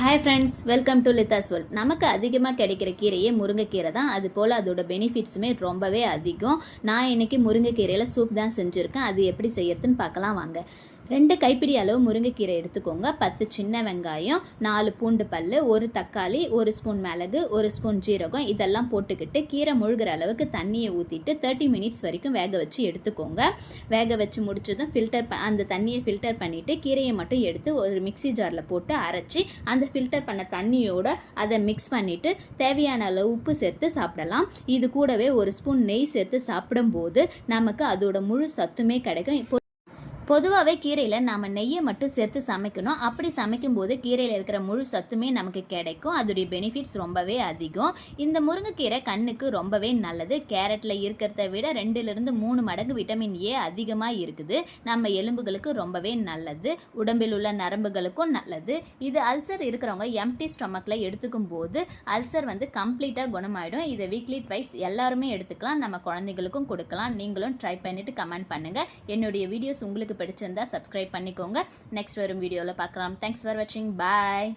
Hi friends welcome to Litha's world நமக்கு அதிகமாக கிடைக்கிற கீரையே முருங்கைக்கீரை தான். அது போல் அதோட பெனிஃபிட்ஸுமே ரொம்பவே அதிகம். நான் இன்றைக்கி முருங்கைக்கீரையில் சூப் தான் செஞ்சுருக்கேன். அது எப்படி செய்யறதுன்னு பார்க்கலாம் வாங்க. ரெண்டு கைப்பிடி அளவு முருங்கைக்கீரை எடுத்துக்கோங்க. பத்து சின்ன வெங்காயம் நாலு பூண்டு பல் ஒரு தக்காளி ஒரு ஸ்பூன் மிளகு ஒரு ஸ்பூன் ஜீரகம் இதெல்லாம் போட்டுக்கிட்டு கீரை முழுகிற அளவுக்கு தண்ணியை ஊற்றிட்டு தேர்ட்டி மினிட்ஸ் வரைக்கும் வேக வச்சு எடுத்துக்கோங்க. வேக வச்சு முடிச்சதும் ஃபில்டர் ப அந்த தண்ணியை ஃபில்டர் பண்ணிவிட்டு கீரையை மட்டும் எடுத்து ஒரு மிக்ஸி ஜாரில் போட்டு அரைச்சி அந்த ஃபில்டர் பண்ண தண்ணியோட அதை மிக்ஸ் பண்ணிவிட்டு தேவையான அளவு உப்பு சேர்த்து சாப்பிடலாம். இது கூடவே ஒரு ஸ்பூன் நெய் சேர்த்து சாப்பிடும்போது நமக்கு அதோட முழு சத்துமே கிடைக்கும். இப்போ பொதுவாகவே கீரையில் நாம் நெய்யை மட்டும் சேர்த்து சமைக்கணும். அப்படி சமைக்கும்போது கீரையில் இருக்கிற முழு சத்துமே நமக்கு கிடைக்கும். அதோடைய பெனிஃபிட்ஸ் ரொம்பவே அதிகம். இந்த முருங்கைக்கீரை கண்ணுக்கு ரொம்பவே நல்லது. கேரட்டில் இருக்கிறத விட ரெண்டுலேருந்து மூணு மடங்கு விட்டமின் ஏ அதிகமாக இருக்குது. நம்ம எலும்புகளுக்கு ரொம்பவே நல்லது. உடம்பில் உள்ள நரம்புகளுக்கும் நல்லது. இது அல்சர் இருக்கிறவங்க எம்டி ஸ்டொமக்கில் எடுத்துக்கும் போது அல்சர் வந்து கம்ப்ளீட்டாக குணமாயிடும். இதை வீக்லி ட்வைஸ் எல்லாருமே எடுத்துக்கலாம். நம்ம குழந்தைகளுக்கும் கொடுக்கலாம். நீங்களும் ட்ரை பண்ணிவிட்டு கமெண்ட் பண்ணுங்கள் என்னுடைய வீடியோஸ் உங்களுக்கு பிடிச்சிருந்தா சப்ஸ்கிரைப் பண்ணிக்கோங்க. நெக்ஸ்ட் வரும் வீடியோவில் பார்க்கலாம். தேங்க்ஸ் ஃபார் வாட்சிங் பாய்